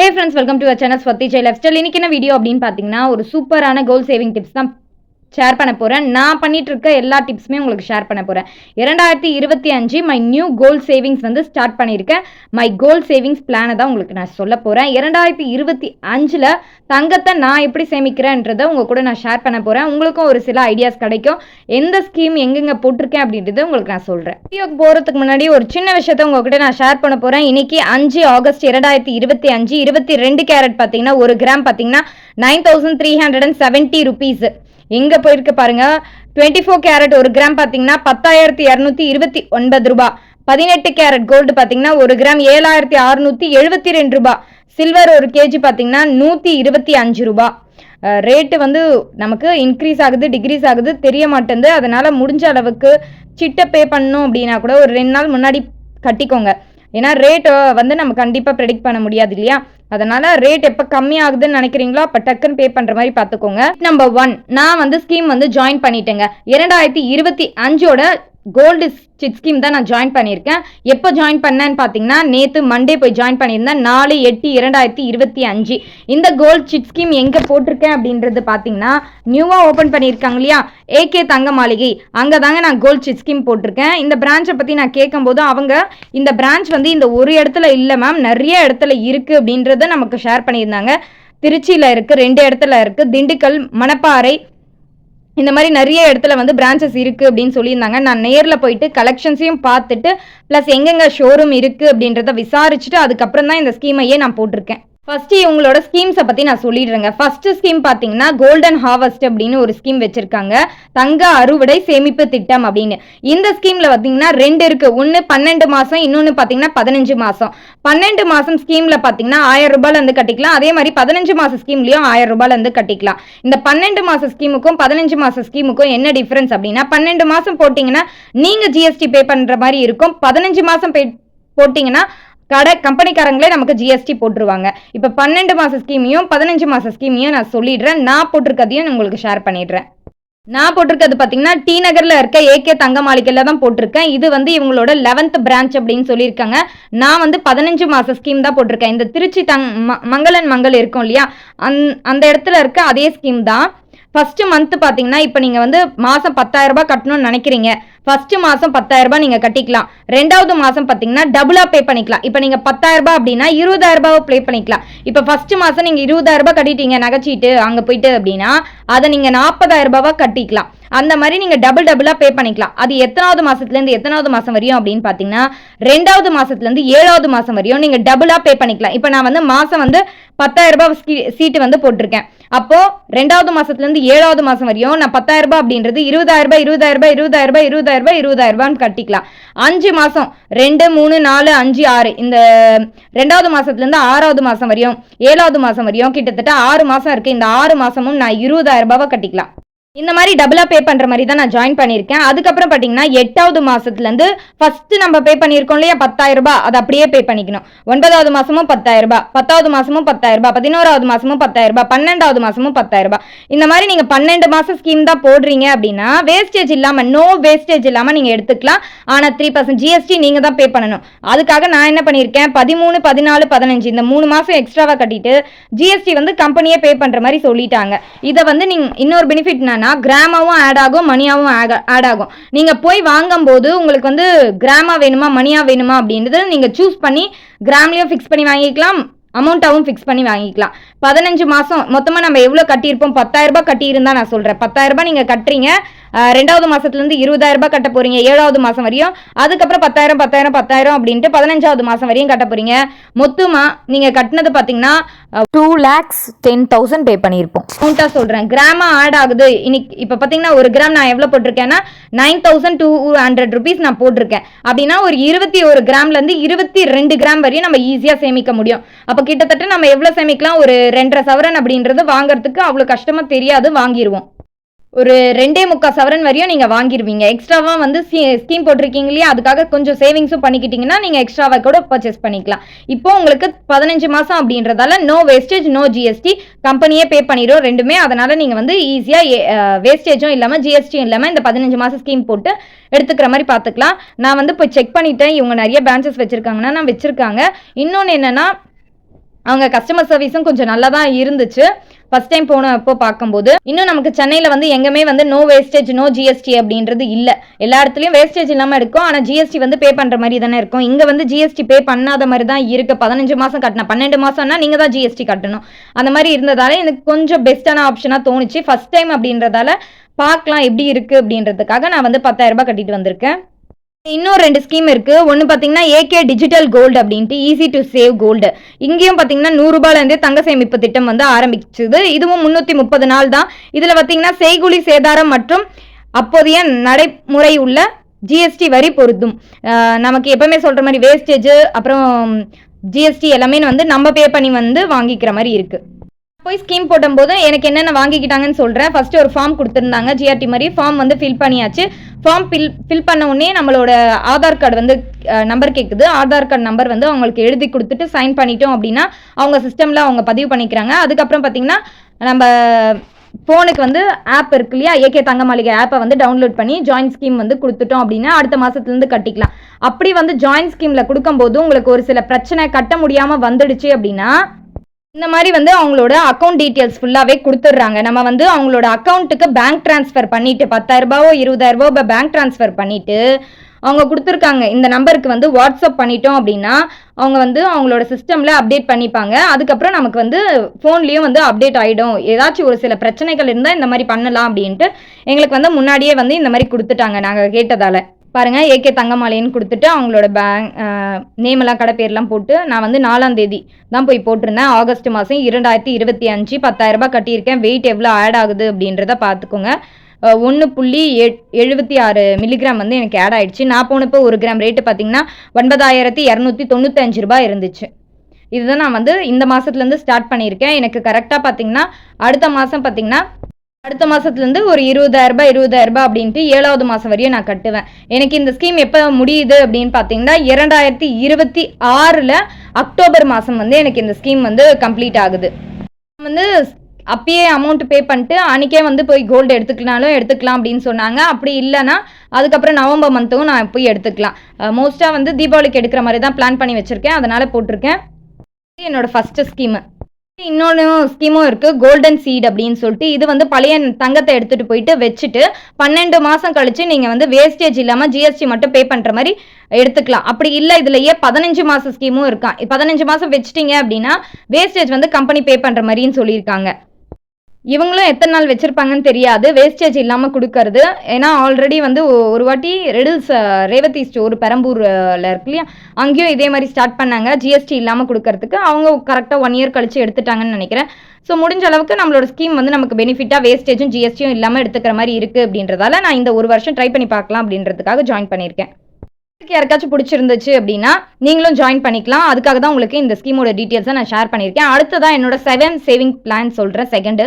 Hey friends welcome to channel Swathi Jai life style இன்னைக்கு என்ன video அப்படின்னு பார்த்தீங்கன்னா ஒரு சூப்பரான கோல் சேவிங் டிப்ஸ் தான் ஷேர் பண்ண போகிறேன் நான் பண்ணிட்டு இருக்க எல்லா டிப்ஸுமே உங்களுக்கு ஷேர் பண்ண போகிறேன் இரண்டாயிரத்தி இருபத்தி அஞ்சு மை நியூ கோல் சேவிங்ஸ் வந்து ஸ்டார்ட் பண்ணியிருக்கேன். மை கோல் சேவிங்ஸ் பிளானை தான் உங்களுக்கு நான் சொல்ல போகிறேன் இரண்டாயிரத்தி இருபத்தி அஞ்சில் தங்கத்தை நான் எப்படி சேமிக்கிறேன்றதை உங்கள் கூட நான் ஷேர் பண்ண போகிறேன் உங்களுக்கும் ஒரு சில ஐடியாஸ் கிடைக்கும். எந்த ஸ்கீம் எங்கெங்கே போட்டிருக்கேன் அப்படின்றத உங்களுக்கு நான் சொல்கிறேன் வீடியோக்கு போகிறதுக்கு முன்னாடி ஒரு சின்ன விஷயத்த உங்ககிட்ட நான் ஷேர் பண்ண போகிறேன் இன்னைக்கு அஞ்சு ஆகஸ்ட் இரண்டாயிரத்தி இருபத்தி அஞ்சு இருபத்தி ரெண்டு கேரட் பார்த்தீங்கன்னா ஒரு கிராம் பார்த்தீங்கன்னா nine thousand three hundred and seventy rupees எங்கே போயிருக்கு பாருங்க. டுவெண்ட்டி ஃபோர் கேரட் ஒரு கிராம் பார்த்தீங்கன்னா பத்தாயிரத்தி இரநூத்தி இருபத்தி ஒன்பது ரூபாய் பதினெட்டு கேரட் கோல்டு பார்த்தீங்கன்னா ஒரு கிராம் ஏழாயிரத்தி அறுநூத்தி எழுபத்தி ரெண்டு ரூபாய் சில்வர் ஒரு கேஜி பார்த்தீங்கன்னா நூற்றி இருபத்தி அஞ்சு ரூபாய் ரேட்டு வந்து நமக்கு இன்க்ரீஸ் ஆகுது டிக்ரீஸ் ஆகுது தெரிய மாட்டேங்குது. அதனால முடிஞ்ச அளவுக்கு சிட்டை பே பண்ணோம் அப்படின்னா கூட ஒரு ரெண்டு நாள் முன்னாடி கட்டிக்கோங்க. ஏன்னா ரேட் வந்து நம்ம கண்டிப்பாக ப்ரெடிக்ட் பண்ண முடியாது இல்லையா? அதனால ரேட் எப்போ கம்மி ஆகுதுன்னு நினைக்கிறீங்களோ அப்போ டக்குன்னு பே பண்ணுற மாதிரி பார்த்துக்கோங்க நம்பர் ஒன் நான் வந்து ஸ்கீம் வந்து ஜாயின் பண்ணிட்டேங்க. இரண்டாயிரத்தி இருபத்தி அஞ்சோட கோல்டு சிட் ஸ்கீம் தான் நான் ஜாயின் பண்ணியிருக்கேன். எப்போ ஜாயின் பண்ணேன்னு பார்த்தீங்கன்னா நேற்று மண்டே போய் ஜாயின் பண்ணியிருந்தேன். நாலு எட்டு இரண்டாயிரத்தி இருபத்தி அஞ்சு. இந்த கோல்டு சிட் ஸ்கீம் எங்கே போட்டிருக்கேன் அப்படின்றது பார்த்தீங்கன்னா நியூவாக ஓப்பன் பண்ணியிருக்காங்க இல்லையா? ஏகே தங்க மாளிகை அங்கே தாங்க நான் கோல்டு சிட் ஸ்கீம் போட்டிருக்கேன். இந்த பிரான்ச்சை பற்றி நான் கேட்கும்போது அவங்க இந்த பிரான்ச் வந்து இந்த ஒரு இடத்துல இல்லை மேம் நிறைய இடத்துல இருக்குது அப்படின்றத நமக்கு ஷேர் பண்ணியிருந்தாங்க. திருச்சியில் இருக்குது ரெண்டு இடத்துல இருக்குது திண்டுக்கல் மணப்பாறை இந்த மாதிரி நிறைய இடத்துல வந்து பிரான்ச்சஸ் இருக்குது அப்படின்னு சொல்லியிருந்தாங்க. நான் நேரில் போயிட்டு கலெக்ஷன்ஸையும் பார்த்துட்டு ப்ளஸ் எங்கெங்கே ஷோரூம் இருக்குது அப்படின்றத விசாரிச்சுட்டு அதுக்கப்புறம் தான் இந்த ஸ்கீமையே நான் போட்டிருக்கேன். ஃபர்ஸ்ட் இவங்களோட ஸ்கீம்ஸை பற்றி நான் சொல்லிடுறேங்க. ஃபர்ஸ்ட் ஸ்கீம் பார்த்தீங்கன்னா கோல்டன் ஹார்வெஸ்ட் அப்படின்னு ஒரு ஸ்கீம் வச்சிருக்காங்க. தங்க அறுவடை சேமிப்பு திட்டம் அப்படின்னு. இந்த ஸ்கீமில் பார்த்தீங்கன்னா ரெண்டு இருக்கு. ஒன்று பன்னெண்டு மாதம் இன்னொன்று பார்த்தீங்கன்னா பதினஞ்சு மாதம் பன்னெண்டு மாதம் ஸ்கீமில் பார்த்தீங்கன்னா ஆயிரம் ரூபாயிலேருந்து கட்டிக்கலாம். அதே மாதிரி பதினஞ்சு மாதம் ஸ்கீம்லேயும் ஆயிரம் ரூபாயிலேருந்து கட்டிக்கலாம். இந்த பன்னெண்டு மாத ஸ்கீமுக்கும் பதினஞ்சு மாத ஸ்கீமுக்கும் என்ன டிஃப்ரென்ஸ் அப்படின்னா பன்னெண்டு மாதம் போட்டிங்கன்னா நீங்கள் ஜிஎஸ்டி பே பண்ணுற மாதிரி இருக்கும். பதினஞ்சு மாதம் பே போட்டிங்கன்னா கடை கம்பெனிக்காரங்களே நமக்கு ஜிஎஸ்டி போட்டுருவாங்க. இப்போ பன்னெண்டு மாத ஸ்கீமையும் பதினஞ்சு மாத ஸ்கீமையும் நான் சொல்லிடுறேன். நான் போட்டிருக்கதையும் உங்களுக்கு ஷேர் பண்ணிடுறேன். நான் போட்டிருக்கிறது பார்த்தீங்கன்னா டி நகரில் இருக்க ஏகே தங்க மாளிகையில் தான் போட்டிருக்கேன். இது வந்து இவங்களோட லெவன்த் பிரான்ச் அப்படின்னு சொல்லியிருக்காங்க. நான் வந்து பதினஞ்சு மாத ஸ்கீம் தான் போட்டிருக்கேன். இந்த திருச்சி தங் மங்களன் மங்கள் இருக்கும் இல்லையா? அந் அந்த இடத்துல இருக்க அதே ஸ்கீம் தான். ஃபஸ்ட்டு மந்த்து பார்த்தீங்கன்னா இப்போ நீங்கள் வந்து மாதம் பத்தாயிரம் ரூபாய் கட்டணும்னு நினைக்கிறீங்க. ஃபர்ஸ்ட் மாதம் பத்தாயிரம் ரூபாய் நீங்கள் கட்டிக்கலாம். ரெண்டாவது மாதம் பார்த்தீங்கன்னா டபுளாக பே பண்ணிக்கலாம். இப்போ நீங்கள் பத்தாயிரம் ரூபாய் அப்படின்னா இருபதாயிரம் ரூபாவை ப்ளே பண்ணிக்கலாம். இப்போ ஃபர்ஸ்ட் மாதம் நீங்கள் இருபதாயிரம் ரூபாய் கட்டிட்டீங்க நகைச்சிட்டு அங்கே போயிட்டு அப்படின்னா அதை நீங்கள் நாற்பதாயிரம் ரூபாவாக கட்டிக்கலாம். அந்த மாதிரி நீங்கள் டபுள் டபுளாக பே பண்ணிக்கலாம். அது எத்தனாவது மாதத்துலேருந்து எத்தனாவது மாதம் வரையும் அப்படின்னு பார்த்தீங்கன்னா ரெண்டாவது மாதத்துலேருந்து ஏழாவது மாதம் வரையும் நீங்கள் டபுளாக பே பண்ணிக்கலாம். இப்போ நான் வந்து மாதம் வந்து பத்தாயிரம் ரூபாய் சீட்டு வந்து போட்டிருக்கேன். அப்போ ரெண்டாவது மாதத்துலேருந்து ஏழாவது மாசம் வரையும் நான் பத்தாயிரம் ரூபாய் அப்படின்றது இருபதாயிரம் ரூபாய் இருபதாயிரம் ரூபாய் இருபதாயிரம் ரூபாய் இருபதாயிரம் ரூபாய் இருபதாயிரம் கட்டிக்கலாம். அஞ்சு மாசம் ரெண்டு மூணு நாலு அஞ்சு ஆறு இந்த ரெண்டாவது மாதத்துலேருந்து ஆறாவது மாசம் வரையும் ஏழாவது மாசம் வரையும் கிட்டத்தட்ட ஆறு மாசம் இருக்கு. இந்த ஆறு மாசமும் நான் இருபதாயிரம் ரூபாவை கட்டிக்கலாம். இந்த மாதிரி டபுளாக பே பண்ணுற மாதிரி தான் நான் ஜாயின் பண்ணியிருக்கேன். அதுக்கப்புறம் பார்த்தீங்கன்னா எட்டாவது மாதத்துலேருந்து ஃபஸ்ட்டு நம்ம பே பண்ணியிருக்கோம் இல்லையா? பத்தாயிரம் ரூபாய். அதை அப்படியே பே பண்ணிக்கணும். ஒன்பதாவது மாதமும் பத்தாயிரம் ரூபாய். பத்தாவது மாதமும் பத்தாயிரம் ரூபாய். பதினோராவது மாதமும் பத்தாயிரம் ரூபாய். பன்னெண்டாவது மாதமும் பத்தாயிரம் ரூபாய். இந்த மாதிரி நீங்கள் பன்னெண்டு மாதம் ஸ்கீம் தான் போடுறீங்க அப்படின்னா வேஸ்டேஜ் இல்லாமல் நோ வேஸ்டேஜ் இல்லாமல் நீங்கள் எடுத்துக்கலாம். ஆனால் த்ரீ பர்சன்ட் ஜிஎஸ்டி நீங்கள் தான் பே பண்ணணும். அதுக்காக நான் என்ன பண்ணியிருக்கேன்? பதிமூணு பதினாலு பதினஞ்சு இந்த மூணு மாதம் எக்ஸ்ட்ராவாக கட்டிட்டு ஜிஎஸ்டி வந்து கம்பெனியே பே பண்ணுற மாதிரி சொல்லிட்டாங்க. இதை வந்து நீங்கள் இன்னொரு பெனிஃபிட் நான் என்னன்னா கிராமாவும் ஆட் ஆகும் மணியாவும் ஆட் ஆகும். நீங்க போய் வாங்கும்போது உங்களுக்கு வந்து கிராமா வேணுமா மணியா வேணுமா அப்படின்றது நீங்க சூஸ் பண்ணி கிராம்லயும் ஃபிக்ஸ் பண்ணி வாங்கிக்கலாம் அமௌண்ட்டாகவும் ஃபிக்ஸ் பண்ணி வாங்கிக்கலாம். பதினஞ்சு மாதம் மொத்தமாக நம்ம எவ்வளோ கட்டியிருப்போம்? பத்தாயிரரூபா கட்டியிருந்தா நான் சொல்கிறேன் பத்தாயிரரூபா நீங்கள் கட்டுறீங்க ரெண்டாவது மாதத்துலேருந்து இருபதாயிரம் ரூபாய் கட்ட போகிறீங்க ஏழாவது மாதம் வரையும். அதுக்கப்புறம் பத்தாயிரம் பத்தாயிரம் பத்தாயிரம் அப்படின்ட்டு பதினஞ்சாவது மாதம் வரையும் கட்ட போகிறீங்க மொத்தமாக நீங்கள் கட்டினது பார்த்தீங்கன்னா two lakhs ten thousand pay பண்ணியிருப்போம். அமௌண்ட்டாக சொல்கிறேன் கிராமாக ஆட் ஆகுது. இன்னைக்கு இப்போ பார்த்தீங்கன்னா ஒரு கிராம் நான் எவ்வளோ போட்டிருக்கேன்னா nine thousand two hundred rupees நான் போட்டிருக்கேன். அப்படின்னா ஒரு இருபத்தி ஒரு கிராம்லேருந்து இருபத்தி ரெண்டு கிராம் வரையும் நம்ம ஈஸியாக சேமிக்க முடியும். அப்போ கிட்டத்தட்ட நம்ம எவ்வளோ சேமிக்கலாம்? ஒரு ரெண்டரை சவரன் அப்படின்றது வாங்குறதுக்கு அவ்வளோ கஷ்டமாக தெரியாது வாங்கிடுவோம் ஒரு ரெண்டே முக்கால் சவரன் வரையும் நீங்கள் வாங்கிடுவீங்க எக்ஸ்ட்ராவாக வந்து ஸ்கீம் போட்டிருக்கீங்க இல்லையா? அதுக்காக கொஞ்சம் சேவிங்ஸும் பண்ணிக்கிட்டிங்கன்னா நீங்கள் எக்ஸ்ட்ராவாக கூட பர்ச்சேஸ் பண்ணிக்கலாம். இப்போ உங்களுக்கு பதினஞ்சு மாதம் அப்படின்றதால நோ வேஸ்டேஜ் நோ ஜிஎஸ்டி கம்பெனியே பே பண்ணிடும் ரெண்டுமே. அதனால் நீங்கள் வந்து ஈஸியாக வேஸ்டேஜும் இல்லாமல் ஜிஎஸ்டியும் இல்லாமல் இந்த பதினஞ்சு மாதம் ஸ்கீம் போட்டு எடுத்துக்கிற மாதிரி பார்த்துக்கலாம். நான் வந்து இப்போ செக் பண்ணிட்டேன். இவங்க நிறைய பிரான்ச்சஸ் வச்சுருக்காங்கன்னா நான் வச்சுருக்காங்க. இன்னொன்று என்னென்னா அவங்க கஸ்டமர் சர்வீஸும் கொஞ்சம் நல்லா தான் இருந்துச்சு. ஃபர்ஸ்ட் டைம் போனப்போ பார்க்கும்போது இன்னும் நமக்கு சென்னையில் வந்து எங்கேயுமே வந்து நோ வேஸ்டேஜ் நோ ஜிஎஸ்டி அப்படின்றது இல்லை. எல்லா இடத்துலையும் வேஸ்டேஜ் இல்லாமல் இருக்கும். ஆனால் ஜிஎஸ்டி வந்து பே பண்ணுற மாதிரி தானே இருக்கும். இங்கே வந்து ஜிஎஸ்டி பே பண்ணாத மாதிரி தான் இருக்கு. பதினஞ்சு மாதம் கட்டினா பன்னெண்டு மாதம்னா நீங்கள் தான் ஜிஎஸ்டி கட்டணும். அந்த மாதிரி இருந்ததால எனக்கு கொஞ்சம் பெஸ்ட்டான ஆப்ஷனாக தோணுச்சு. ஃபர்ஸ்ட் டைம் அப்படின்றதால பார்க்கலாம் எப்படி இருக்குது அப்படின்றதுக்காக நான் வந்து பத்தாயிரரூபா கட்டிட்டு வந்திருக்கேன். இன்னும் ரெண்டு ஸ்கீம் இருக்கு. ஒன்று பார்த்தீங்கன்னா ஏகே டிஜிட்டல் கோல்டு அப்படின்ட்டு ஈஸி டு சேவ் கோல்டு இங்கேயும் பார்த்தீங்கன்னா நூறுரூபாலேருந்தே தங்க சேமிப்பு திட்டம் வந்து ஆரம்பிச்சது. இதுவும் முந்நூற்றி முப்பது நாள் தான். இதில் பார்த்தீங்கன்னா செய்குலி சேதாரம் மற்றும் அப்போதைய நடைமுறை உள்ள ஜிஎஸ்டி வரி பொருத்தும் நமக்கு எப்பவுமே சொல்கிற மாதிரி வேஸ்டேஜ் அப்புறம் ஜிஎஸ்டி எல்லாமே வந்து நம்ம பே பண்ணி வந்து வாங்கிக்கிற மாதிரி இருக்குது போய் ஸ்கீம் போடும்போது எனக்கு என்னென்ன வாங்கிக்கிட்டாங்கன்னு சொல்கிறேன் ஃபர்ஸ்ட் ஒரு ஃபார்ம் கொடுத்துருந்தாங்க ஜிஆர்டி மாதிரி. ஃபார்ம் வந்து ஃபில் பண்ணியாச்சு. ஃபார்ம் ஃபில் ஃபில் பண்ண உடனே நம்மளோட ஆதார் கார்டு வந்து நம்பர் கேட்குது ஆதார் கார்டு நம்பர் வந்து அவங்களுக்கு எழுதி கொடுத்துட்டு சைன் பண்ணிட்டோம் அப்படின்னா அவங்க சிஸ்டமில் அவங்க பதிவு பண்ணிக்கிறாங்க. அதுக்கப்புறம் பார்த்தீங்கன்னா நம்ம ஃபோனுக்கு வந்து ஆப் இருக்கு இல்லையா? ஏகே தங்க மாளிகை ஆப்பை வந்து டவுன்லோட் பண்ணி ஜாயின் ஸ்கீம் வந்து கொடுத்துட்டோம் அப்படின்னா அடுத்த மாதத்துலேருந்து கட்டிக்கலாம். அப்படி வந்து ஜாயின் ஸ்கீமில் கொடுக்கும்போது உங்களுக்கு ஒரு சில பிரச்சனை கட்ட முடியாமல் வந்துடுச்சு அப்படின்னா இந்த மாதிரி வந்து அவங்களோட அக்கௌண்ட் டீட்டெயில்ஸ் ஃபுல்லாகவே கொடுத்துட்றாங்க. நம்ம வந்து அவங்களோட அக்கௌண்ட்டுக்கு பேங்க் ட்ரான்ஸ்ஃபர் பண்ணிட்டு பத்தாயிரரூபாவோ ரூபாவோ இப்போ பேங்க் ட்ரான்ஸ்ஃபர் பண்ணிட்டு அவங்க கொடுத்துருக்காங்க. இந்த நம்பருக்கு வந்து வாட்ஸ்அப் பண்ணிட்டோம் அப்படின்னா அவங்க வந்து அவங்களோட சிஸ்டமில் அப்டேட் பண்ணிப்பாங்க. அதுக்கப்புறம் நமக்கு வந்து ஃபோன்லேயும் வந்து அப்டேட் ஆகிடும் ஏதாச்சும் ஒரு சில பிரச்சனைகள் இருந்தால் இந்த மாதிரி பண்ணலாம் அப்படின்ட்டு எங்களுக்கு வந்து முன்னாடியே வந்து இந்த மாதிரி கொடுத்துட்டாங்க நாங்கள் கேட்டதால். பாருங்கள் ஏகே தங்கமாலைன்னு கொடுத்துட்டு அவங்களோட பேங்க் நேம் எல்லாம் கடை பேர்லாம் போட்டு நான் வந்து நாலாம் தேதி தான் போய் போட்டிருந்தேன். ஆகஸ்ட் மாதம் இரண்டாயிரத்தி இருபத்தி அஞ்சு பத்தாயிரரூபா கட்டியிருக்கேன். வெயிட் எவ்வளோ ஆட் ஆகுது அப்படின்றத பார்த்துக்கோங்க. ஒன்று புள்ளி எட் எழுபத்தி ஆறு மில்லிகிராம் வந்து எனக்கு ஆட் ஆகிடுச்சு நான் போனப்போ ஒரு கிராம் ரேட்டு பார்த்தீங்கன்னா ஒன்பதாயிரத்தி இரநூத்தி தொண்ணூத்தஞ்சு ரூபாய் இருந்துச்சு. இதுதான் நான் வந்து இந்த மாதத்துலேருந்து ஸ்டார்ட் பண்ணியிருக்கேன். எனக்கு கரெக்டாக பார்த்தீங்கன்னா அடுத்த மாதம் பார்த்தீங்கன்னா அடுத்த மாதத்துலேருந்து ஒரு இருபதாயிரம் ரூபாய் இருபதாயிரம் ரூபாய் அப்படின்ட்டு ஏழாவது மாதம் வரையும் நான் கட்டுவேன். எனக்கு இந்த ஸ்கீம் எப்போ முடியுது அப்படின்னு பார்த்தீங்கன்னா இரண்டாயிரத்தி இருபத்தி ஆறில் அக்டோபர் மாதம் வந்து எனக்கு இந்த ஸ்கீம் வந்து கம்ப்ளீட் ஆகுது. வந்து அப்பயே அமௌண்ட் பே பண்ணிட்டு அன்றைக்கே வந்து போய் கோல்டு எடுத்துக்கலாலும் எடுத்துக்கலாம் அப்படின்னு சொன்னாங்க. அப்படி இல்லைன்னா அதுக்கப்புறம் நவம்பர் மந்த்தும் நான் போய் எடுத்துக்கலாம். மோஸ்ட்டாக வந்து தீபாவளிக்கு எடுக்கிற மாதிரி தான் பிளான் பண்ணி வச்சுருக்கேன். அதனால் போட்டிருக்கேன். என்னோடய ஃபஸ்ட்டு ஸ்கீமு இன்னொன்று ஸ்கீமும் இருக்குது கோல்டன் சீட் அப்படின்னு சொல்லிட்டு இது வந்து பழைய தங்கத்தை எடுத்துகிட்டு போயிட்டு வச்சுட்டு பன்னெண்டு மாதம் கழிச்சு நீங்கள் வந்து வேஸ்டேஜ் இல்லாமல் ஜிஎஸ்டி மட்டும் பே பண்ணுற மாதிரி எடுத்துக்கலாம். அப்படி இல்லை இதுலயே பதினஞ்சு மாதம் ஸ்கீமும் இருக்கான் பதினஞ்சு மாதம் வச்சிட்டீங்க அப்படின்னா வேஸ்டேஜ் வந்து கம்பெனி பே பண்ணுற மாதிரின்னு சொல்லியிருக்காங்க. இவங்களும் எத்தனை நாள் வச்சிருப்பாங்கன்னு தெரியாது. வேஸ்டேஜ் இல்லாமல் கொடுக்கறது. ஏன்னா ஆல்ரெடி வந்து ஒரு வாட்டி ரெடில்ஸ் ரேவதி ஸ்டோர் பெரம்பூரில் இருக்கு இல்லையா? அங்கேயும் இதே மாதிரி ஸ்டார்ட் பண்ணாங்க. ஜிஎஸ்டி இல்லாமல் கொடுக்கறதுக்கு. அவங்க கரெக்டாக ஒன் இயர் கழிச்சு எடுத்துட்டாங்கன்னு நினைக்கிறேன். ஸோ முடிஞ்ச அளவுக்கு நம்மளோட ஸ்கீம் வந்து நமக்கு பெனிஃபிட்டாக வேஸ்டேஜும் ஜிஎஸ்டியும் இல்லாமல் எடுத்துக்கிற மாதிரி இருக்குது அப்படின்றதால நான் இந்த ஒரு வருஷம் ட்ரை பண்ணி பார்க்கலாம் அப்படின்றதுக்காக ஜாயின் பண்ணியிருக்கேன். யாருக்காச்சும் பிடிச்சிருந்துச்சு அப்படின்னா நீங்களும் ஜாயின் பண்ணிக்கலாம். அதுக்காக தான் உங்களுக்கு இந்த ஸ்கீமோட டீட்டெயில்ஸை நான் ஷேர் பண்ணியிருக்கேன். அடுத்ததான் என்னோட செவன் சேவிங் பிளான் சொல்கிறேன் செகண்டு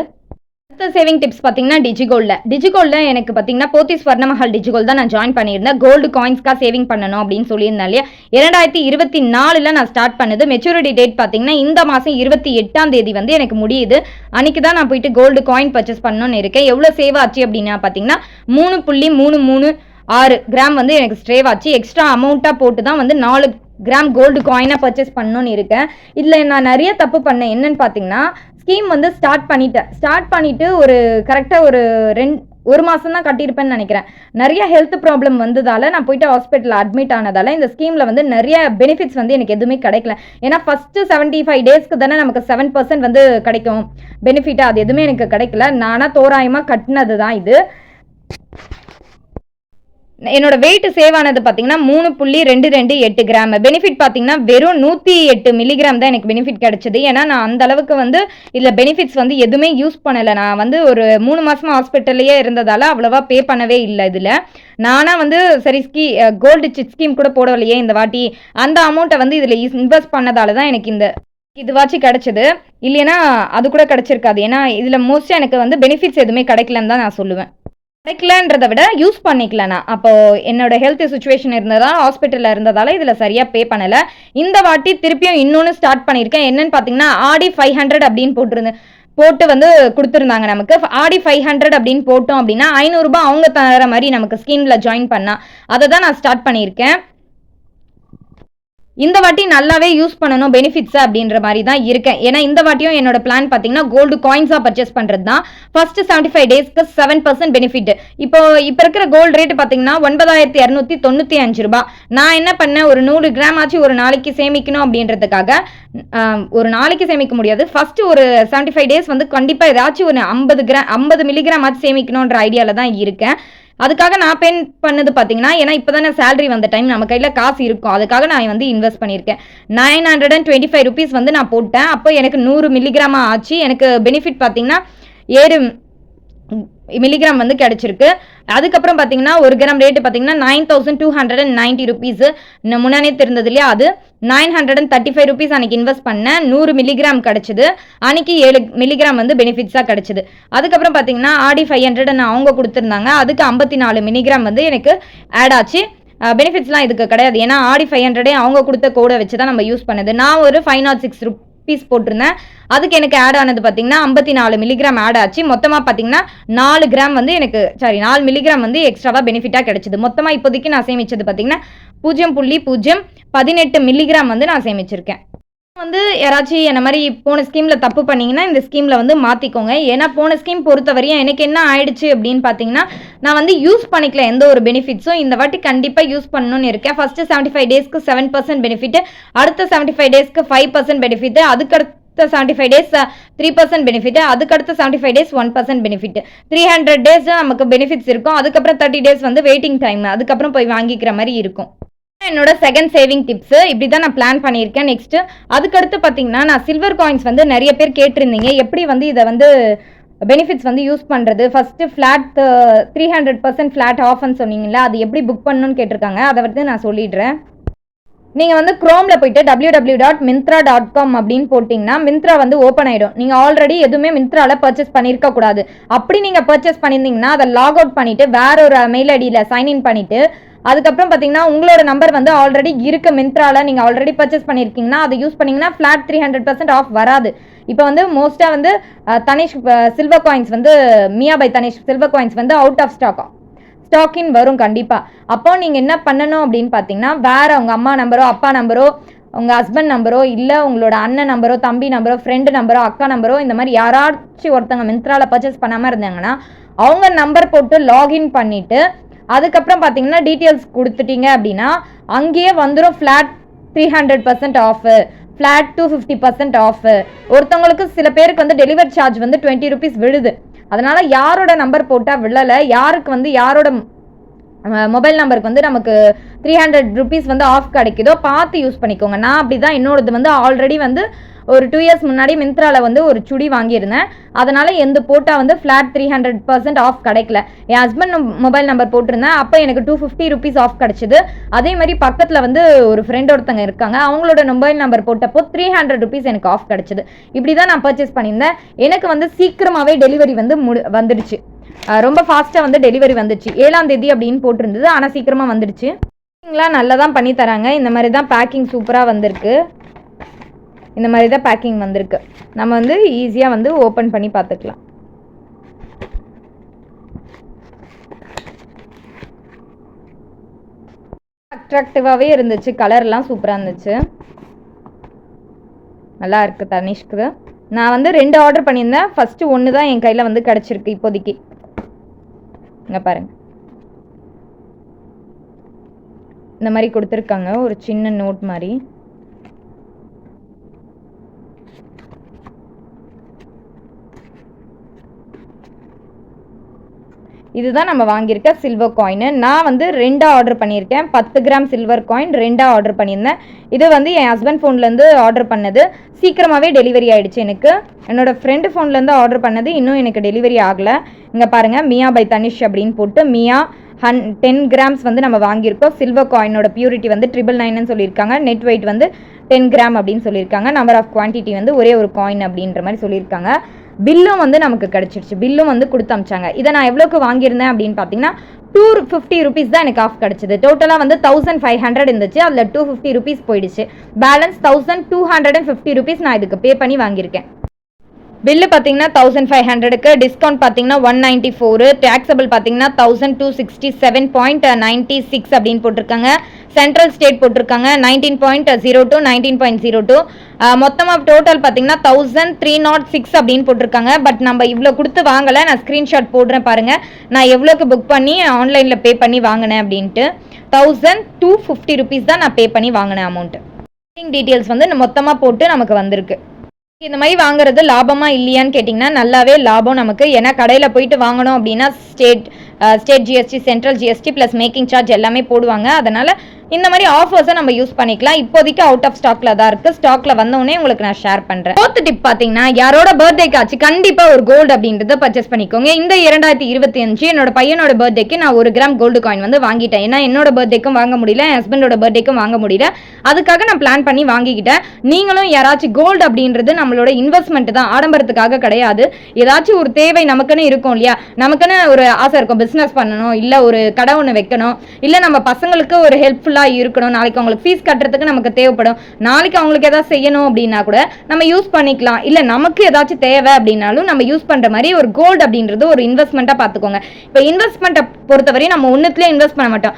அடுத்த சேவிங் டிப்ஸ் பார்த்தீங்கன்னா டிஜிகோல்டில் டிஜிகோல்டில் எனக்கு பார்த்தீங்கன்னா போத்தி ஸ்வர்ணமஹால் டிஜிகோல் தான் நான் ஜாயின் பண்ணியிருந்தேன். கோல்டு காயின்ஸ்க்காக சேவிங் பண்ணணும் அப்படின்னு சொல்லியிருந்தேன் இல்லையா? இரண்டாயிரத்தி இருபத்தி நாலில் நான் ஸ்டார்ட் பண்ணது. மெச்சூரிட்டி டேட் பார்த்தீங்கன்னா இந்த மாதம் இருபத்தி எட்டாம் தேதி வந்து எனக்கு முடியுது. அன்றைக்கி தான் நான் போயிட்டு கோல்டு காயின் பர்ச்சேஸ் பண்ணணும்னு இருக்கேன். எவ்வளோ சேவ் ஆச்சு அப்படின்னா பார்த்தீங்கன்னா மூணு புள்ளி மூணு மூணு ஆறு கிராம் வந்து எனக்கு ஸ்ட்ரேவ் ஆச்சு. எக்ஸ்ட்ரா அமௌண்ட்டாக போட்டு தான் வந்து நாலு கிராம் கோல்டு காயினாக பர்ச்சேஸ் பண்ணணும்னு இருக்கேன். இதில் நான் நிறைய தப்பு பண்ணேன். என்னன்னு பார்த்தீங்கன்னா ஸ்கீம் வந்து ஸ்டார்ட் பண்ணிட்டேன் ஸ்டார்ட் பண்ணிட்டு ஒரு கரெக்டாக ஒரு ரெண்டு ஒரு மாதம் தான் கட்டியிருப்பேன்னு நினைக்கிறேன். நிறைய ஹெல்த் ப்ராப்ளம் வந்ததால் நான் போயிட்டு ஹாஸ்பிட்டலில் அட்மிட் ஆனதால இந்த ஸ்கீமில் வந்து நிறைய பெனிஃபிட்ஸ் வந்து எனக்கு எதுவுமே கிடைக்கல. ஏன்னா ஃபஸ்ட்டு செவன்ட்டி ஃபைவ் டேஸ்க்கு தானே நமக்கு செவன் பர்சன்ட் வந்து கிடைக்கும். பெனிஃபிட்டாக அது எதுவுமே எனக்கு கிடைக்கல. நானாக தோராயமாக கட்டினது தான் இது. என்னோட வெயிட் சேவ் ஆனது பார்த்தீங்கன்னா மூணு புள்ளி ரெண்டு ரெண்டு எட்டு கிராம் பெனிஃபிட் பார்த்தீங்கன்னா வெறும் நூற்றி எட்டு மில்லிகிராம் தான் எனக்கு பெனிஃபிட் கிடைச்சது. ஏன்னா நான் அந்த அளவுக்கு வந்து இதில் பெனிஃபிட்ஸ் வந்து எதுவுமே யூஸ் பண்ணலை. நான் வந்து ஒரு மூணு மாதமாக ஹாஸ்பிட்டல்லையே இருந்ததால அவ்வளோவா பே பண்ணவே இல்லை இதில். நானாக வந்து சரி ஸ்கீ கோல்டு சிட் ஸ்கீம் கூட போடவில்லையே இந்த வாட்டி. அந்த அமௌண்ட்டை வந்து இதில் இன்வெஸ்ட் பண்ணதால தான் எனக்கு இந்த இதுவாச்சும் கிடச்சிது. இல்லைன்னா அது கூட கிடச்சிருக்காது. ஏன்னா இதில் மோஸ்ட்டாக எனக்கு வந்து பெனிஃபிட்ஸ் எதுவுமே கிடைக்கலன்னு தான் நான் சொல்லுவேன். கிடைக்கலன்றதை விட யூஸ் பண்ணிக்கலண்ணா. நான் அப்போ என்னோட ஹெல்த் சுச்சுவேஷன் இருந்ததால் ஹாஸ்பிட்டலில் இருந்ததால இதில் சரியாக பே பண்ணலை. இந்த வாட்டி திருப்பியும் இன்னொன்று ஸ்டார்ட் பண்ணியிருக்கேன் என்னன்னு பார்த்தீங்கன்னா ஆடி ஃபைவ் ஹண்ட்ரட் அப்படின்னு போட்டிருந்தேன் போட்டு வந்து கொடுத்துருந்தாங்க நமக்கு. ஆடி ஃபைவ் ஹண்ட்ரட் அப்படின்னு போட்டோம் அப்படின்னா ஐநூறுரூபா அவங்க தர மாதிரி நமக்கு ஸ்கீமில் ஜாயின் பண்ணால் அதை தான் நான் ஸ்டார்ட் பண்ணியிருக்கேன். இந்த வாட்டி நல்லாவே யூஸ் பண்ணணும் பெனிஃபிட்ஸ் அப்படின்ற மாதிரி தான் இருக்கேன். ஏன்னா இந்த வாட்டியும் என்னோட பிளான் பார்த்தீங்கன்னா கோல்டு காயின்ஸாக பர்ச்சேஸ் பண்ணுறது தான் ஃபர்ஸ்ட் செவன்டி ஃபைவ் டேஸ்க்கு செவன் பர்சன்ட் பெனிஃபிட் இப்போ இப்போ இருக்கிற கோல்டு ரேட் பார்த்தீங்கன்னா ஒன்பதாயிரத்தி இரநூத்தி தொண்ணூற்றி அஞ்சு ரூபாய் நான் என்ன பண்ணேன்? ஒரு நூறு கிராம் ஆச்சு ஒரு நாளைக்கு சேமிக்கணும் அப்படின்றதுக்காக ஒரு நாளைக்கு சேமிக்க முடியாது. ஃபர்ஸ்ட் ஒரு செவன்டி ஃபைவ் டேஸ் வந்து கண்டிப்பாக ஏதாச்சும் ஒரு ஐம்பது கிராம் ஐம்பது மில்லிகிராம் ஆச்சு சேமிக்கணுன்ற ஐடியாவில் தான் இருக்கேன். அதுக்காக நான் பென் பண்ணது பார்த்தீங்கன்னா ஏன்னா இப்போ தானே சேலரி வந்த டைம் நம்ம கையில் காசு இருக்கும். அதுக்காக நான் வந்து இன்வெஸ்ட் பண்ணியிருக்கேன். Nine hundred and twenty five rupees வந்து நான் போட்டேன். அப்போ எனக்கு நூறு மில்லிகிராமா ஆச்சு. எனக்கு பெனிஃபிட் பார்த்தீங்கன்னா ஏழு மில்லிகிராம் வந்து கிடைச்சிருக்கு. அதுக்கப்புறம் பார்த்தீங்கன்னா ஒரு கிராம் ரேட்டு பார்த்தீங்கன்னா nine thousand two hundred and ninety rupees முன்னானே தெரிந்தது இல்லையா? அது nine hundred and thirty five rupees அன்னைக்கு இன்வெஸ்ட் பண்ணேன் நூறு மில்லிகிராம் கிடச்சிது. அன்னைக்கு ஏழு மில்லிகிராம் வந்து பெனிஃபிட்ஸாக கிடச்சிது. அதுக்கப்புறம் பார்த்தீங்கன்னா ஆடி ஃபைவ் ஹண்ட்ரட் அவங்க கொடுத்துருந்தாங்க. அதுக்கு ஐம்பத்தி நாலு மில்லிகிராம் வந்து எனக்கு ஆட் ஆச்சு. பெனிஃபிட்ஸ்லாம் இதுக்கு கிடையாது. ஏன்னா ஆடி ஃபைவ் ஹண்ட்ரடே அவங்க கொடுத்த கோடை வச்சு தான் நம்ம யூஸ் பண்ணது. நான் ஒரு ஃபைவ் நாட் சிக்ஸ் பீஸ் போட்டிருந்தேன். அதுக்கு எனக்கு ஆட் ஆனது பார்த்தீங்கன்னா ஐம்பத்தி நாலு மில்லிகிராம் ஆட் ஆச்சு. மொத்தமாக பார்த்தீங்கன்னா நாலு கிராம் வந்து எனக்கு சாரி நாலு மில்லிகிராம் வந்து எக்ஸ்ட்ராவாக பெனிஃபிட்டாக கிடைச்சிது. மொத்தமாக இப்போதைக்கு நான் சேமித்தது பார்த்தீங்கன்னா பூஜ்ஜியம் புள்ளி பூஜ்ஜியம் பதினெட்டு மில்லிகிராம் வந்து நான் சேமிச்சிருக்கேன். வந்து யாராச்சும் என்ன மாதிரி போன ஸ்கீமில் தப்பு பண்ணிங்கன்னா இந்த ஸ்கீமில் வந்து மாற்றிக்கோங்க ஏன்னா போன ஸ்கீம் பொறுத்தவரையும் எனக்கு என்ன ஆயிடுச்சு அப்படின்னு பார்த்தீங்கன்னா நான் வந்து யூஸ் பண்ணிக்கல எந்த ஒரு பெனிஃபிட்ஸும் இந்த வாட்டி கண்டிப்பாக யூஸ் பண்ணணும்னு இருக்கேன். ஃபஸ்ட்டு செவன்ட்டி ஃபைவ் டேஸ்க்கு செவன் பர்சன்ட் பெனிஃபிட் அடுத்த செவன்ட்டி ஃபைவ் டேஸ்க்கு ஃபைவ் பர்சன்ட் பெனிஃபிட் அதுக்கடுத்த seventy five days three percent benefit அதுக்கடுத்த seventy five days one percent benefit three hundred days நமக்கு பெனிஃபிட்ஸ் இருக்கும். அதுக்கப்புறம் தேர்ட்டி டேஸ் வந்து வெயிட்டிங் டைம் அதுக்கப்புறம் போய் வாங்கிக்கிற மாதிரி இருக்கும். என்னோட செகண்ட் சேவிங் டிப்ஸ் இப்படி தான் நான் பிளான் பண்ணியிருக்கேன். நெக்ஸ்ட் அதுக்கடுத்து பார்த்தீங்கன்னா நான் சில்வர் காயின்ஸ் வந்து நிறைய பேர் கேட்டிருந்தீங்க. எப்படி வந்து இதை வந்து பெனிஃபிட்ஸ் வந்து யூஸ் பண்ணுறது first flat three hundred percent flat ஆஃப்னு சொன்னீங்களா அது எப்படி புக் பண்ணணும்னு கேட்டிருக்காங்க. அதை வந்து நான் சொல்லிடுறேன். நீங்கள் வந்து க்ரோமில் போயிட்டு W W dot Myntra dot com அப்படின்னு போட்டிங்கன்னா மிந்த்ரா வந்து ஓப்பன் ஆகிடும் நீங்கள் ஆல்ரெடி எதுவுமே மிந்த்ராவில் பர்ச்சேஸ் பண்ணியிருக்க கூடாது. அப்படி நீங்கள் பர்ச்சேஸ் பண்ணியிருந்தீங்கன்னா அதை லாக் அவுட் பண்ணிவிட்டு வேற ஒரு மெயில் ஐடியில் சைன்இன் பண்ணிவிட்டு அதுக்கப்புறம் பார்த்தீங்கன்னா உங்களோட நம்பர் வந்து ஆல்ரெடி இருக்க மின்த்ராவில் நீங்கள் ஆல்ரெடி பர்ச்சேஸ் பண்ணியிருக்கீங்கன்னா அதை யூஸ் பண்ணிங்கன்னா flat three hundred percent off வராது. இப்போ வந்து மோஸ்ட்டாக வந்து தனிஷ் சில்வர் காயின்ஸ் வந்து Mia by Tanishq silver coins வந்து அவுட் ஆஃப் ஸ்டாக் ஸ்டாக்கின் வரும் கண்டிப்பாக அப்போ நீங்கள் என்ன பண்ணணும் அப்படின்னு பார்த்தீங்கன்னா வேற உங்கள் அம்மா நம்பரோ அப்பா நம்பரோ உங்கள் ஹஸ்பண்ட் நம்பரோ இல்லை உங்களோட அண்ணன் நம்பரோ தம்பி நம்பரோ ஃப்ரெண்டு நம்பரோ அக்கா நம்பரோ இந்த மாதிரி யாராச்சும் ஒருத்தங்க மிந்த்ராவில் பர்ச்சேஸ் பண்ணாமல் இருந்தாங்கன்னா அவங்க நம்பர் போட்டு லாகின் பண்ணிவிட்டு அதுக்கப்புறம் பார்த்தீங்கன்னா டீட்டெயில்ஸ் கொடுத்துட்டீங்க அப்படின்னா அங்கேயே வந்துடும் flat three hundred percent off flat two fifty percent off ஒருத்தவங்களுக்கு சில பேருக்கு வந்து டெலிவரி சார்ஜ் வந்து டுவெண்ட்டி ருபீஸ் விழுது. அதனால யாரோட நம்பர் போட்டால் விழலை யாருக்கு வந்து யாரோட மொபைல் நம்பருக்கு வந்து நமக்கு த்ரீ ஹண்ட்ரட் ருபீஸ் வந்து ஆஃப் கிடைக்குதோ பார்த்து யூஸ் பண்ணிக்கோங்க. நான் அப்படி தான் என்னோடது வந்து ஆல்ரெடி வந்து ஒரு டூ இயர்ஸ் முன்னாடி மிந்த்ராவில் வந்து ஒரு சுடி வாங்கியிருந்தேன். அதனால் எந்த போட்டால் வந்து flat three hundred percent off கிடைக்கல. என் ஹஸ்பண்ட் மொபைல் நம்பர் போட்டிருந்தேன். அப்போ எனக்கு டூ ஃபிஃப்டி ருபீஸ் ஆஃப் கிடச்சிது. அதே மாதிரி பக்கத்தில் வந்து ஒரு ஃப்ரெண்ட் ஒருத்தங்க இருக்காங்க. அவங்களோட மொபைல் நம்பர் போட்டப்போ த்ரீ ஹண்ட்ரட் ருபீஸ் எனக்கு ஆஃப் கிடச்சிது. இப்படி தான் நான் பர்ச்சேஸ் பண்ணியிருந்தேன். எனக்கு வந்து சீக்கிரமாகவே டெலிவரி வந்து முடி வந்துடுச்சு. ரொம்ப ஃபாஸ்ட்டாக வந்து டெலிவரி வந்துச்சு. ஏழாம் தேதி அப்படின்னு போட்டிருந்தது. ஆனால் சீக்கிரமாக வந்துடுச்சு பேக்கிங்லாம் நல்லா தான் பண்ணி தராங்க. இந்த மாதிரி தான் பேக்கிங் சூப்பராக வந்திருக்கு. இந்த மாதிரி தான் பேக்கிங் வந்திருக்கு. நம்ம வந்து ஈஸியாக வந்து ஓப்பன் பண்ணி பார்த்துக்கலாம். அட்ராக்டிவாகவே இருந்துச்சு. கலர்லாம் சூப்பராக இருந்துச்சு. நல்லா இருக்கு தனிஷ்க்கு நான் வந்து ரெண்டு ஆர்டர் பண்ணியிருந்தேன். ஃபஸ்ட்டு ஒன்று தான் என் கையில் வந்து கிடச்சிருக்கு இப்போதைக்கு. இங்கே பாருங்க. இந்த மாதிரி கொடுத்துருக்காங்க. ஒரு சின்ன நோட் மாதிரி. இதுதான் நம்ம வாங்கியிருக்க சில்வர் காயின் நான் வந்து ரெண்டாக ஆர்டர் பண்ணியிருக்கேன். பத்து கிராம் சில்வர் காயின் ரெண்டாக ஆர்டர் பண்ணியிருந்தேன். இது வந்து என் ஹஸ்பண்ட் ஃபோன்லேருந்து ஆர்டர் பண்ணது. சீக்கிரமாகவே டெலிவரி ஆகிடுச்சு எனக்கு. என்னோடய ஃப்ரெண்டு ஃபோன்லேருந்து ஆர்டர் பண்ணது. இன்னும் எனக்கு டெலிவரி ஆகலை. இங்கே பாருங்கள் மியா பை தனிஷ் அப்படின்னு போட்டு மியா ஹன் டென் கிராம்ஸ் வந்து நம்ம வாங்கியிருக்கோம். சில்வர் காயினோட பியூரிட்டி வந்து ட்ரிபிள் நைன்னு சொல்லியிருக்காங்க. நெட் வெயிட் வந்து டென் கிராம் அப்படின்னு சொல்லியிருக்காங்க. நம்பர் ஆஃப் குவான்டிட்டி வந்து ஒரே ஒரு காயின் அப்படின்ற மாதிரி சொல்லியிருக்காங்க. பில்லும் வந்து நமக்கு கிடச்சிருச்சு. பில்லும் வந்து கொடுத்து அமிச்சாங்க. இதை நான் எவ்வளோக்கு வாங்கியிருந்தேன் அப்படின்னு பார்த்தீங்கன்னா டூ ஃபிஃப்டி ருபீஸ் தான் எனக்கு ஆஃப் கிடச்சிது. டோட்டலாக வந்து தௌசண்ட் ஃபைவ் ஹண்ட்ரட் இருந்துச்சு. அதில் டூ ஃபிஃப்டி ருபீஸ் போயிடுச்சு. Balance thousand two hundred and fifty rupees நான் இதுக்கு பே பண்ணி வாங்கியிருக்கேன். பில்லு பார்த்தீங்கன்னா தௌசண்ட் ஃபைவ் ஹண்ட்ரடுக்கு டிஸ்கவுண்ட் பார்த்தீங்கன்னா ஒன் நைன்ட்டி ஃபோரு டேக்ஸபிள் பார்த்தீங்கன்னா thousand two sixty seven point ninety six அப்படின்னு போட்டிருக்காங்க. சென்ட்ரல் ஸ்டேட் போட்டிருக்காங்க nineteen point zero two nineteen point zero two மொத்தமாக டோட்டல் பார்த்தீங்கன்னா தௌசண்ட் த்ரீ நாட் சிக்ஸ் அப்படின்னு போட்டிருக்காங்க. பட் நம்ம இவ்வளோ கொடுத்து வாங்கலை நான் ஸ்க்ரீன்ஷாட் போடுறேன் பாருங்கள் நான் எவ்வளோக்கு புக் பண்ணி ஆன்லைனில் பே பண்ணி வாங்கினேன் அப்படின்ட்டு. தௌசண்ட் டூ ஃபிஃப்டி ருபீஸ் தான் நான் பே பண்ணி வாங்கினேன் அமௌண்ட்டு டீட்டெயில்ஸ் வந்து மொத்தமாக போட்டு நமக்கு வந்திருக்கு. இந்த மாதிரி வாங்குறது லாபமா இல்லையான்னு கேட்டிங்கன்னா நல்லாவே லாபம் நமக்கு. ஏன்னா கடையில் போயிட்டு வாங்கணும் அப்படின்னா state state GST central GST plus making charge எல்லாமே போடுவாங்க. அதனால் இந்த மாதிரி ஆஃபர்ஸை நம்ம யூஸ் பண்ணிக்கலாம். இப்போதைக்கு அவுட் ஆஃப் ஸ்டாக்ல தான் இருக்கு. ஸ்டாக்ல வந்தவொடனே உங்களுக்கு நான் ஷேர் பண்றேன். ஃபோர்த் டிப் பாத்தீங்கன்னா யாரோட பர்த்டேக்கு ஆச்சு கண்டிப்பா ஒரு கோல்டு அப்படின்றத பர்ச்சேஸ் பண்ணிக்கோங்க. இந்த இரண்டாயிரத்தி இருபத்தி அஞ்சு என்னோட பையனோட பர்த்டேக்கு நான் ஒரு கிராம் கோல்டு காயின் வந்து வாங்கிட்டேன். ஏன்னா என்னோட பர்த்டேக்கும் வாங்க முடியல என் ஹஸ்பண்டோட பர்த்டேக்கும் வாங்க முடியல. அதுக்காக நான் பிளான் பண்ணி வாங்கிக்கிட்டேன். நீங்களும் யாராச்சும் கோல்டு அப்படின்றது நம்மளோட இன்வெஸ்ட்மெண்ட் தான். ஆடம்பரத்துக்காக கிடையாது. ஏதாச்சும் ஒரு தேவை நமக்குன்னு இருக்கும் இல்லையா? நமக்குன்னு ஒரு ஆசை இருக்கும். பிஸ்னஸ் பண்ணணும் இல்லை ஒரு கடை ஒன்று வைக்கணும் இல்லை நம்ம பசங்களுக்கு ஒரு ஹெல்ப்ஃபுல்லாக இருக்கணும். நாளைக்கு அவங்களுக்கு ஃபீஸ் கட்டுறதுக்கு நமக்கு தேவைப்படும். நாளைக்கு அவங்களுக்கு ஏதாவது செய்யணும் அப்படின்னா கூட நம்ம யூஸ் பண்ணிக்கலாம். இல்லை நமக்கு ஏதாச்சும் தேவை அப்படின்னாலும் நம்ம யூஸ் பண்ணுற மாதிரி ஒரு கோல்டு அப்படின்றது ஒரு இன்வெஸ்ட்மெண்ட்டாக பார்த்துக்கோங்க. இப்போ இன்வெஸ்ட்மெண்ட்டை பொறுத்தவரையும் நம்ம ஒன்றுத்துலேயே இன்வெஸ்ட் பண்ண மாட்டோம்.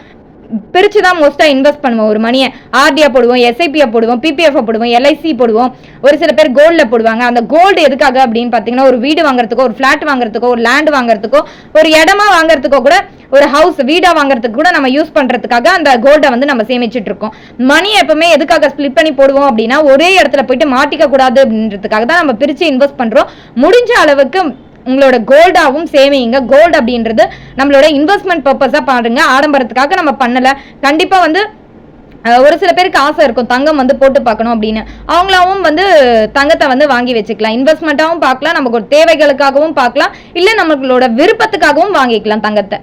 பிரித்து தான் மோஸ்ட்டாக இன்வெஸ்ட் பண்ணுவோம். ஒரு மணியை ஆர்டியாக போடுவோம் எஸ்ஐபியை போடுவோம் பிபிஎஃப் போடுவோம் எல்ஐசி போடுவோம். ஒரு சில பேர் கோல்டில் போடுவாங்க. அந்த கோல்டு எதுக்காக அப்படின்னு பார்த்தீங்கன்னா ஒரு வீடு வாங்குறதுக்கோ ஒரு ஃப்ளாட் வாங்குறதுக்கோ ஒரு லேண்ட் வாங்குறதுக்கோ ஒரு இடமா வாங்குறதுக்கோ கூட ஒரு ஹவுஸ் வீடாக வாங்குறதுக்கு கூட நம்ம யூஸ் பண்ணுறதுக்காக அந்த கோல்டை வந்து நம்ம சேமிச்சுட்டு இருக்கோம். மணி எப்பவுமே எதுக்காக ஸ்ப்ளிட் பண்ணி போடுவோம் அப்படின்னா ஒரே இடத்துல போயிட்டு மாட்டிக்க கூடாது அப்படின்றதுக்காக தான் நம்ம பிரித்து இன்வெஸ்ட் பண்ணுறோம் முடிஞ்ச அளவுக்கு உங்களோட கோல்டாகவும் சேவிங்க கோல்டு அப்படின்றது நம்மளோட இன்வெஸ்ட்மெண்ட் பர்பஸாக பாருங்க. ஆடம்பரத்துக்காக நம்ம பண்ணலை. கண்டிப்பாக வந்து ஒரு சில பேருக்கு ஆசை இருக்கும். தங்கம் வந்து போட்டு பார்க்கணும் அப்படின்னு. அவங்களாவும் வந்து தங்கத்தை வந்து வாங்கி வச்சுக்கலாம். இன்வெஸ்ட்மெண்ட்டாகவும் பார்க்கலாம். நமக்கு ஒரு தேவைகளுக்காகவும் பார்க்கலாம். இல்லை நம்மளோட விருப்பத்துக்காகவும் வாங்கிக்கலாம் தங்கத்தை.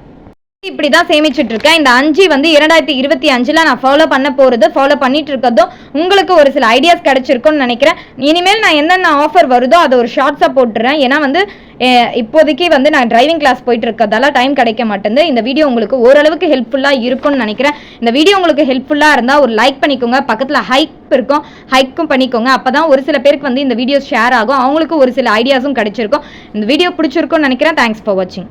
இப்படி தான் சேமிச்சுட்டு இருக்கேன் இந்த அஞ்சு வந்து இரண்டாயிரத்தி இருபத்தி அஞ்சில் நான் ஃபாலோ பண்ண போகிறது ஃபாலோ பண்ணிட்டு இருக்கிறதும் உங்களுக்கு ஒரு சில ஐடியாஸ் கிடைச்சிருக்கும்னு நினைக்கிறேன். இனிமேல் நான் என்னென்ன ஆஃபர் வருதோ அதை ஒரு ஷார்ட்ஸாக போட்டுறேன். ஏன்னா வந்து இப்போதைக்கு வந்து நான் டிரைவிங் கிளாஸ் போயிட்டு இருக்கிறதால டைம் கிடைக்க மாட்டேங்குது. இந்த வீடியோ உங்களுக்கு ஓரளவுக்கு ஹெல்ப்ஃபுல்லாக இருக்கும்னு நினைக்கிறேன். இந்த வீடியோ உங்களுக்கு ஹெல்ப்ஃபுல்லாக இருந்தால் ஒரு லைக் பண்ணிக்கோங்க. பக்கத்தில் ஹைப் இருக்கும். ஹைக்கும் பண்ணிக்கோங்க. அப்போ தான் ஒரு சில பேருக்கு வந்து இந்த வீடியோ ஷேர் ஆகும். அவங்களுக்கு ஒரு சில ஐடியாஸும் கிடைச்சிருக்கும். இந்த வீடியோ பிடிச்சிருக்கும்னு நினைக்கிறேன். தேங்க்ஸ் ஃபார் வாட்சிங்